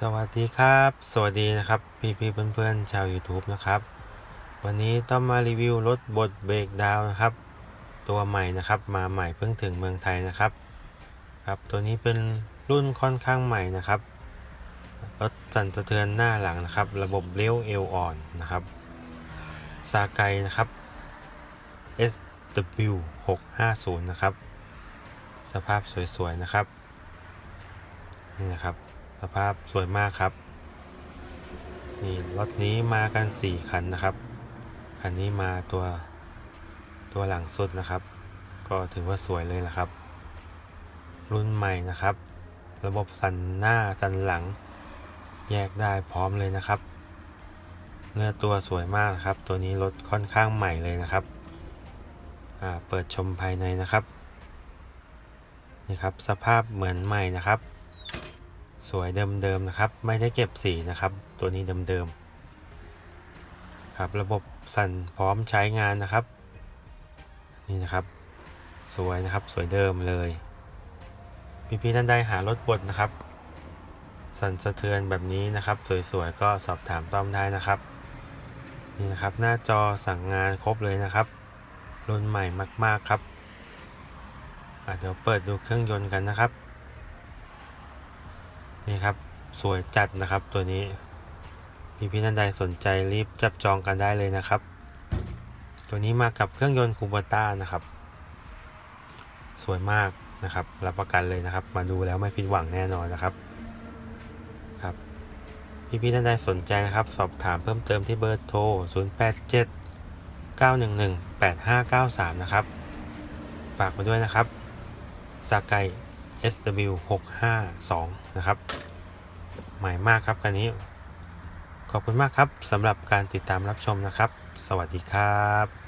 สวัสดีครับ สวัสดีนะครับ พี่พี่เพื่อนเพื่อนๆชาว YouTube นะครับ วันนี้ต้องมารีวิวรถบดเบรกดาวนะครับ ตัวใหม่นะครับ มาใหม่เพิ่งถึงเมืองไทยนะครับ ครับ ตัวนี้เป็นรุ่นค่อนข้างใหม่นะครับ รถสั่นสะเทือนหน้าหลังนะครับ ระบบเลี้ยวเอวอ่อนนะครับ ซาไกนะครับ SW 650 นะครับ สภาพสวยๆนะครับ นี่นะครับ ภาพสวยมากครับ นี่รถนี้มากัน 4 คันนะครับ คันนี้มาตัวตัวหลังสุดนะครับ ก็ถือว่าสวยเลยละครับ รุ่นใหม่นะครับ ระบบสันหน้าสันหลัง แยกได้พร้อมเลยนะครับ เนื้อตัวสวยมากครับ ตัวนี้รถค่อนข้างใหม่เลยนะครับอ่าเปิดชมภายในนะครับนี่ครับสภาพเหมือนใหม่นะครับ สวยเดิมๆนะครับ ไม่ได้เก็บสีนะครับ ตัวนี้เดิมๆครับระบบสั่นพร้อมใช้งานนะครับ นี่นะครับ สวยนะครับสวยเดิมเลยพี่ๆท่านใดหารถบดนะครับ สั่นสะเทือนแบบนี้นะครับ สวยๆก็สอบถามต้อมได้นะครับนี่นะครับหน้าจอสั่งงานครบเลยนะครับรุ่นใหม่มาก ๆ ครับเดี๋ยวเปิดดูเครื่องยนต์กันนะครับ นี่ครับสวยจัดนะครับตัวนี้พี่พี่ท่านใดสนใจรีบจับจองกันได้เลยนะครับ ตัวนี้มากับเครื่องยนต์คูเบต้านะครับ สวยมากนะครับรับประกันเลยนะครับ มาดูแล้วไม่ผิดหวังแน่นอนนะครับครับพี่พี่ท่านใดสนใจนะครับ สอบถามเพิ่มเติมที่เบอร์โทร 087 911 8593 นะครับ ฝากมาด้วยนะครับ สาไก SW 652 นะครับ ใหม่มากครับคันนี้ ขอบคุณมากครับสำหรับการติดตามรับชมนะครับ สวัสดีครับ